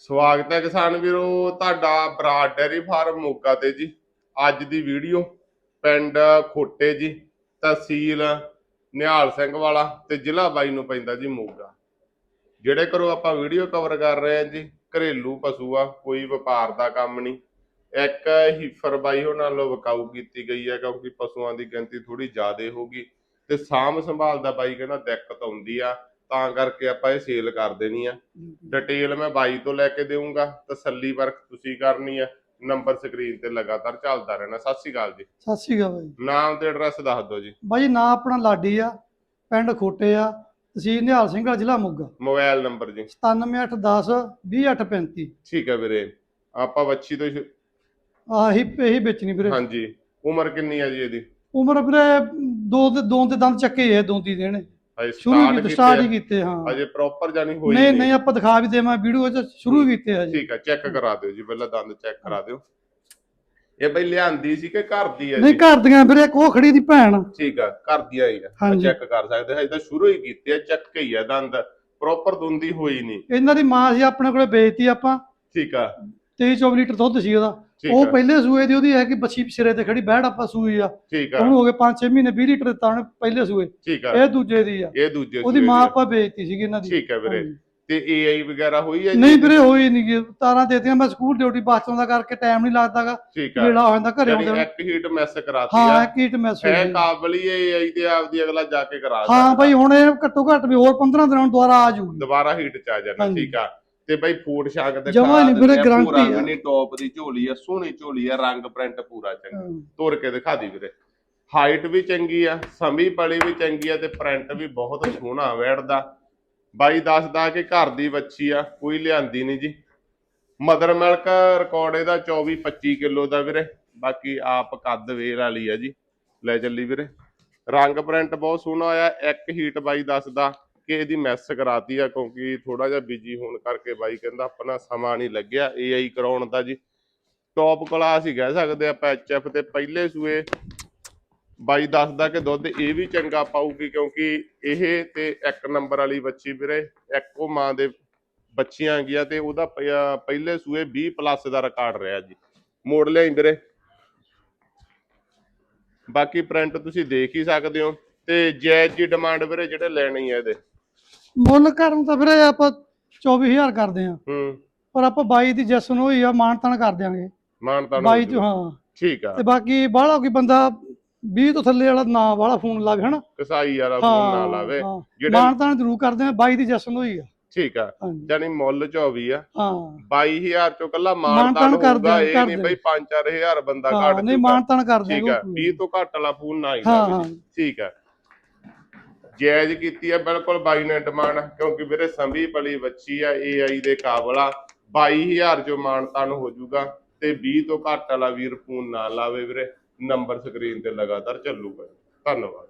ਸਵਾਗਤ ਹੈ ਕਿਸਾਨ ਵੀਰੋ, ਤੁਹਾਡਾ ਬਰਾਡ ਡੈਰੀ ਫਾਰਮ ਮੋਗਾ ਤੇ ਜੀ। ਅੱਜ ਦੀ ਵੀਡੀਓ ਪਿੰਡ ਖੋਟੇ ਜੀ, ਤਹਿਸੀਲ ਨਿਹਾਲ ਸਿੰਘ ਵਾਲਾ ਤੇ ਜ਼ਿਲ੍ਹਾ ਬਾਈ ਨੂੰ ਪੈਂਦਾ ਜੀ ਮੋਗਾ। ਜਿਹੜੇ ਕਰੋ ਆਪਾਂ ਵੀਡੀਓ ਕਵਰ ਕਰ ਰਹੇ ਹਾਂ ਜੀ, ਘਰੇਲੂ ਪਸ਼ੂ ਆ, ਕੋਈ ਵਪਾਰ ਦਾ ਕੰਮ ਨਹੀਂ। ਇੱਕ ਹੀਫਰ ਬਾਈ ਉਹਨਾਂ ਨਾਲੋਂ ਵਕਾਊ ਕੀਤੀ ਗਈ ਹੈ ਕਿਉਂਕਿ ਪਸ਼ੂਆਂ ਦੀ ਗਿਣਤੀ ਥੋੜੀ ਜ਼ਿਆਦੇ ਹੋਗੀ ਤੇ ਸਾਂਭ ਸੰਭਾਲ ਦਾ ਬਾਈ ਕਹਿੰਦਾ ਦਿੱਕਤ ਆਉਂਦੀ ਆ। ਤਾਂ ਕਰਕੇ ਆਪਾਂ ਇਹ ਸੇਲ ਕਰ ਦੇਣੀ ਆ। ਡਿਟੇਲ ਮੈਂ ਬਾਈ ਤੋਂ ਲੈ ਕੇ ਦੇਵਾਂਗਾ ਤਸੱਲੀ ਵਰਕ ਤੁਸੀਂ ਕਰਨੀ ਆ ਨੰਬਰ ਸਕਰੀਨ ਤੇ ਲਗਾਤਾਰ ਚੱਲਦਾ ਰਹਿਣਾ। ਸਤਿ ਸ਼੍ਰੀ ਅਕਾਲ ਜੀ। ਸਤਿ ਸ਼੍ਰੀ ਅਕਾਲ ਬਾਈ। ਨਾਮ ਤੇ ਐਡਰੈਸ ਦੱਸ ਦਿਓ ਜੀ। ਬਾਈ ਨਾਂ ਆਪਣਾ ਲਾਡੀ ਆ ਪਿੰਡ ਖੋਟੇ ਆ ਤਹਿਸੀਲ ਨਿਹਾਲ ਸਿੰਘ ਜ਼ਿਲ੍ਹਾ ਮੋਗਾ। ਮੋਬਾਈਲ ਨੰਬਰ ਜੀ। 97810 20835 ਠੀਕ ਹੈ ਵੀਰੇ। ਆਪਾਂ ਬੱਚੀ ਤੋਂ ਆਹੀ ਇਹੀ ਵੇਚਣੀ ਵੀਰੇ। ਹਾਂਜੀ। ਉਮਰ ਕਿੰਨੀ ਆ ਜੀ ਇਹਦੀ? ਉਮਰ ਵੀਰੇ ਦੋ ਦੇ ਦੋ ਦੇ ਦੰਦ ਚੱਕੇ ਆ ਦੋਂਦੀ ਦੇਣੇ। ਹਜੇ ਸ਼ੁਰੂ start ਕੀਤੇ ਕੀਤੇ ਸਟਾਰਟ ਹੀ ਆ? ਕੀਤੇ ਹਾਂ। ਹਜੇ ਪ੍ਰੋਪਰ ਜਾਨੀ ਹੋਈ ਨਹੀਂ ਨਹੀਂ ਆਪਾਂ ਦਿਖਾ ਵੀ ਦੇਵਾਂ ਵੀਡੀਓ ਚ ਸ਼ੁਰੂ ਕੀਤੇ ਆ ਜੀ। ਠੀਕ ਹੈ ਚੈੱਕ ਕਰਾ ਦਿਓ ਜੀ ਪਹਿਲਾਂ ਦੰਦ ਚੈੱਕ ਕਰਾ ਦਿਓ। ਇਹ ਬਈ ਲਿਆਂਦੀ ਸੀ ਕਿ ਘਰ ਦੀ ਹੈ ਨਹੀਂ ਜੀ? ਘਰ ਦੀਆਂ ਵੀਰੇ ਇੱਕ ਉਹ ਖੜੀ ਦੀ ਭੈਣ। ਠੀਕ ਆ ਘਰ ਦੀ ਆਈ ਆ। ਹਾਂਜੀ। ਚੈੱਕ ਕਰ ਸਕਦੇ ਹਜੇ ਤਾਂ ਸ਼ੁਰੂ ਹੀ ਕੀਤੇ ਆ ਚੱਕ ਹੀ ਆ ਦੰਦ। ਪ੍ਰੋਪਰ ਦੁੰਦੀ ਹੋਈ ਨਹੀਂ। ਇਹਨਾਂ ਦੀ ਮਾਂ ਸੀ ਆਪਣੇ ਕੋਲੇ ਵੇਚਤੀ ਆਪਾਂ। ਠੀਕ ਆ। 23 24 ਲੀਟਰ ਦੁੱਧ ਸੀ ਉਹਦਾ। ਉਹ ਆ। ਪਹਿਲੇ ਸੂਏ ਦੀ ਉਹਦੀ ਹੈ ਕਿ ਬੱਚੀ ਸਿਰੇ ਤੇ ਖੜੀ ਬੈੜ ਆਪਾਂ ਸੂਈ ਆ। ਠੀਕ ਆ। ਹੋ ਗਏ 5-6 ਮਹੀਨੇ 20 ਲੀਟਰ ਦਿੱਤਾ ਉਹਨੇ ਪਹਿਲੇ ਸੂਏ। ਠੀਕ ਆ। ਇਹ ਦੂਜੇ ਦੀ ਆ। ਇਹ ਦੂਜੇ ਉਹਦੀ ਮਾਂ ਆ। ਆਪਾਂ ਵੇਚਤੀ ਸੀਗੀ ਇਹਨਾਂ ਦੀ। ਠੀਕ ਹੈ ਵੀਰੇ। ਤੇ ਏਆਈ ਵਗੈਰਾ ਹੋਈ ਹੈ ਨਹੀਂ ਵੀਰੇ ਹੋਈ ਨਹੀਂ ਗੀ। ਤਾਰਾਂ ਦੇਤੀਆਂ ਮੈਂ ਸਕੂਲ ਡਿਊਟੀ ਬੱਸ ਤੋਂ ਦਾ ਕਰਕੇ ਟਾਈਮ ਨਹੀਂ ਲੱਗਦਾਗਾ। ਆ। ਵੇਲਾ ਹੋ ਜਾਂਦਾ ਘਰੇ ਆਉਂਦੇ। ਇੱਕ ਹੀਟ ਮੈਸ ਕਰਾਤੀ ਹਾਂ ਆ। ਕੀਟ ਮੈਸ ਹੈ ਕਾਬਲੀ ਏਆਈ ਤੇ ਆਪਦੀ ਅਗਲਾ ਜਾ ਕੇ ਕਰਾ ਹਾਂ। ਭਾਈ ਹੁਣ ਇਹ ਘੱਟੋ ਘੱਟ ਵੀ ਹੋਰ 15 ਦਿਨਾਂ ਨੂੰ ਦੁਬਾਰਾ ਆ ਜਾਊਗੀ ਦੁਬਾਰਾ ਹੀਟ ਚ ਆ ਜਾਣਾ। ਠੀਕ ਆ। ਤੇ ਬਈ ਫੂਡ ਸ਼ਾਕ ਦੇ ਜਮਾਂ ਨੀ ਵੀਰੇ, guarantee ਆ। ਨਹੀਂ ਟੌਪ ਦੀ ਝੋਲੀ ਆ ਸੋਹਣੀ ਝੋਲੀ ਆ ਰੰਗ ਪ੍ਰਿੰਟ ਪੂਰਾ ਚੰਗਾ। ਹਾਂ। ਤੋੜ ਕੇ ਦਿਖਾ ਦੀ ਵੀਰੇ। ਹਾਈਟ ਵੀ ਚੰਗੀ ਆ ਸਮੀ ਪਲੀ ਵੀ ਚੰਗੀ ਆ ਤੇ ਪ੍ਰਿੰਟ ਵੀ ਬਹੁਤ ਸੋਹਣਾ ਵੈੜਦਾ ਬਾਈ ਦੱਸਦਾ ਕਿ ਘਰ ਦੀ ਬੱਚੀ ਆ ਕੋਈ ਲਿਆਂਦੀ ਨਹੀਂ ਜੀ। ਮਦਰ ਮਿਲਕ ਰਿਕਾਰਡ ਇਹਦਾ 24 25 ਕਿਲੋ ਦਾ ਵੀਰੇ। ਬਾਕੀ ਆਪ ਕੱਦ ਵੇਲ ਵਾਲੀ ਆ ਜੀ। ਲੈ ਚੱਲੀ ਵੀਰੇ। ਰੰਗ ਪ੍ਰਿੰਟ ਬਹੁਤ ਸੋਹਣਾ ਆ ਇੱਕ ਹੀਟ ਬਾਈ ਦੱਸਦਾ ਕਿ ਇਹਦੀ ਮੈਸ ਕਰਾਤੀ ਆ, ਕਿਉਂਕਿ ਥੋੜਾ ਜਿਹਾ ਬਿਜ਼ੀ ਹੋਣ ਕਰਕੇ ਬਾਈ ਕਹਿੰਦਾ ਆਪਣਾ ਸਮਾਂ ਨਹੀਂ ਲੱਗਿਆ ਏਆਈ ਕਰਾਉਣ ਦਾ ਜੀ। ਟੌਪ ਕਲਾਸ ਹੀ ਕਹਿ ਸਕਦੇ ਆਪਾਂ ਐਚਐਫ ਤੇ ਪਹਿਲੇ ਸੂਏ। ਬਾਈ ਦੱਸਦਾ ਕਿ ਦੁੱਧ ਇਹ ਵੀ ਚੰਗਾ ਪਾਊਗੀ, ਕਿਉਂਕਿ ਇਹ ਤੇ ਇੱਕ ਨੰਬਰ ਵਾਲੀ ਬੱਚੀ ਵੀਰੇ, ਇੱਕੋ ਮਾਂ ਦੇ ਬੱਚੀਆਂ ਗਿਆ ਤੇ ਉਹਦਾ ਪਹਿਲੇ ਸੂਏ 20 ਪਲੱਸ ਦਾ ਰਿਕਾਰਡ ਰਿਹਾ ਜੀ। ਮੋੜ ਲਿਆ ਵੀਰੇ। ਬਾਕੀ ਪ੍ਰਿੰਟ ਤੁਸੀਂ ਦੇਖ ਹੀ ਸਕਦੇ ਹੋ। ਤੇ ਜੈਜ ਦੀ ਡਿਮਾਂਡ ਵੀਰੇ ਜਿਹੜੇ ਲੈਣੀ ਹੈ ਇਹਦੇ। ਮੁੱਲ ਕਰਨ ਤਾਂ ਵੀਰੇ ਆਪਾਂ 24000 ਕਰਦੇ ਆ ਹੂੰ। ਪਰ ਆਪਾਂ 22 ਦੀ ਜਸ਼ਨ ਹੋਈ ਆ ਮਾਨ ਤਾਨ ਕਰ ਦਿਆਂਗੇ। ਮਾਨਤਾ 22 ਚ ਹਾਂ। ਠੀਕ ਆ। ਤੇ ਬਾਕੀ ਬਾਹਲਾ ਕੋਈ ਬੰਦਾ 20 ਤੋਂ ਥੱਲੇ ਵਾਲਾ ਨਾ ਵਾਲਾ ਫੋਨ ਲਾਵੇ ਹਨਾ? ਕਸਾਈ ਵਾਲਾ ਫੋਨ ਨਾ ਲਾਵੇ। ਜਿਹੜੇ ਮਾਨ ਤਾਨ ਜ਼ਰੂਰ ਕਰਦੇ ਆ 22 ਦੀ ਜਸ਼ਨ ਹੋਈ ਆ। ਠੀਕ ਆ। ਹਾਂਜੀ। ਯਾਨੀ ਮੁੱਲ 24 ਆ। ਹਾਂ। 22000 ਚੋਂ ਕੱਲਾ ਮਾਨਤਾਨ ਮਾਨਤਾਨ ਕਰਦੇ ਆ, ਇਹ ਕਰਦੇ ਨਹੀਂ ਬਈ 5-4000 ਬੰਦਾ ਹਾਂ ਕੱਢ ਨਹੀਂ ਦੂਗਾ। ਮਾਨ ਤਾਨ ਕਰ ਠੀਕ ਦਿਆਂਗੇ ਹੈ 20 ਤੋਂ ਘੱਟ ਵਾਲਾ ਫੋਨ ਨਾ ਹੀ ਹਾਂ ਲਾਵੇ। ਹਾਂ। ਠੀਕ ਹੈ ਜਾਇਜ਼ ਕੀਤੀ ਹੈ, ਬਿਲਕੁਲ ਬਾਈ ਨੇ ਡਿਮਾਂਡ, ਕਿਉਂਕਿ ਵੀਰੇ ਸੰਭੀ ਪਲੀ ਬੱਚੀ ਆ ਏਆਈ ਦੇ ਕਾਬਲਾ ਆ। 22000 ਜੋ ਮਾਨਤਾਨ ਹੋ ਜਾਊਗਾ ਤੇ 20 ਤੋਂ ਘੱਟ ਵਾਲਾ ਵੀਰ ਫੋਨ ਨਾ ਲਾਵੇ ਵੀਰੇ, ਨੰਬਰ ਸਕਰੀਨ ਤੇ ਲਗਾਤਾਰ ਚੱਲੂਗਾ। ਧੰਨਵਾਦ।